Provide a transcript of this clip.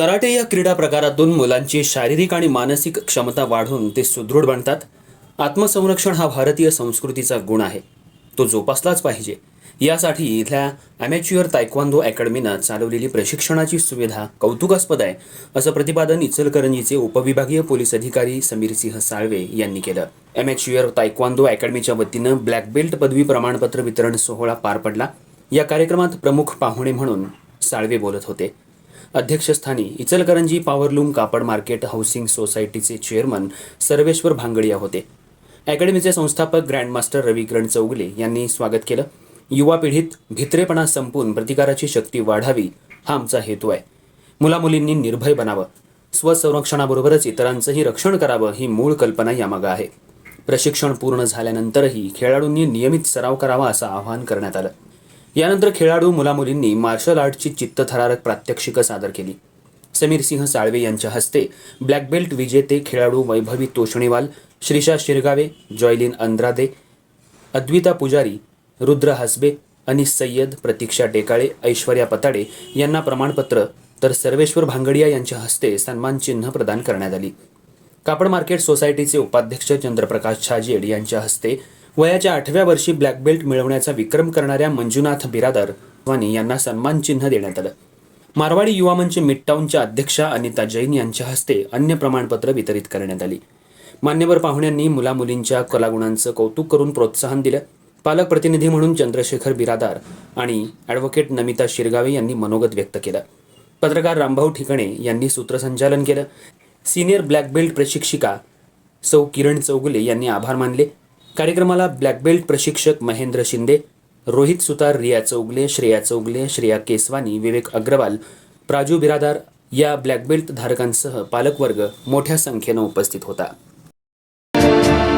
Karate या क्रीडा प्रकारातून मुलांची शारीरिक आणि मानसिक क्षमता वाढून ते सुदृढ बनतात. आत्मसंरक्षण हा भारतीय संस्कृतीचा गुण आहे. तो जोपासलाच पाहिजे. यासाठी इथल्या अमॅच्युअर तायक्वांदो अकॅडमीनं चालवलेली प्रशिक्षणाची सुविधा कौतुकास्पद आहे असं प्रतिपादन इचलकरंजीचे उपविभागीय पोलीस अधिकारी समीर सिंह साळवे यांनी केलं. अमॅच्युअर तायक्वांदो अकॅडमीच्या वतीनं ब्लॅक बेल्ट पदवी प्रमाणपत्र वितरण सोहळा पार पडला. या कार्यक्रमात प्रमुख पाहुणे म्हणून साळवे बोलत होते. अध्यक्षस्थानी इचलकरंजी पॉवरलूम कापड मार्केट हाऊसिंग सोसायटीचे चेअरमन सर्वेश्वर भांगडिया होते. अकॅडमीचे संस्थापक ग्रँडमास्टर रविकिरण चौगले यांनी स्वागत केलं. युवा पिढीत भित्रेपणा संपून प्रतिकाराची शक्ती वाढावी हा आमचा हेतू आहे. मुलामुलींनी निर्भय बनावं. स्वसंरक्षणाबरोबरच इतरांचंही रक्षण करावं ही मूळ कल्पना यामागं आहे. प्रशिक्षण पूर्ण झाल्यानंतरही खेळाडूंनी नियमित सराव करावा असं आवाहन करण्यात आलं. यानंतर खेळाडू मुलामुलींनी मार्शल आर्टची चित्तथरारक प्रात्यक्षिकं सादर केली. समीर सिंह साळवे यांच्या हस्ते ब्लॅक बेल्ट विजेते खेळाडू वैभवी तोषणीवाल श्रीषा शिरगावे जॉयलिन अंद्रादे अद्विता पुजारी रुद्र हसबे अनिस सय्यद प्रतीक्षा टेकाळे ऐश्वर्या पताडे यांना प्रमाणपत्र तर सर्वेश्वर भांगडिया यांच्या हस्ते सन्मान चिन्ह प्रदान करण्यात आली. कापड मार्केट सोसायटीचे उपाध्यक्ष चंद्रप्रकाश छाजेड यांच्या हस्ते वयाच्या आठव्या वर्षी ब्लॅक बेल्ट मिळवण्याचा विक्रम करणाऱ्या मंजुनाथ बिरादर वानी यांना सन्मान चिन्ह देण्यात आलं. मारवाडी युवा मंच मिडटाऊनच्या अध्यक्षा अनिता जैन यांच्या हस्ते अन्य प्रमाणपत्र वितरित करण्यात आली. मान्यवर पाहुण्यांनी मुलामुलींच्या कलागुणांचं कौतुक करून प्रोत्साहन दिलं. पालक प्रतिनिधी म्हणून चंद्रशेखर बिरादार आणि ॲडव्होकेट नमिता शिरगावे यांनी मनोगत व्यक्त केलं. पत्रकार रामभाऊ ठिकाणे यांनी सूत्रसंचालन केलं. सिनियर ब्लॅक बेल्ट प्रशिक्षिका सौ किरण चौगुले यांनी आभार मानले. कार्यक्रमाला ब्लॅक बेल्ट प्रशिक्षक महेंद्र शिंदे रोहित सुतार रिया चौगले श्रेया चौगले श्रेया केसवानी विवेक अग्रवाल प्राजू बिरादार या ब्लॅक बेल्ट धारकांसह पालकवर्ग मोठ्या संख्येनं उपस्थित होता.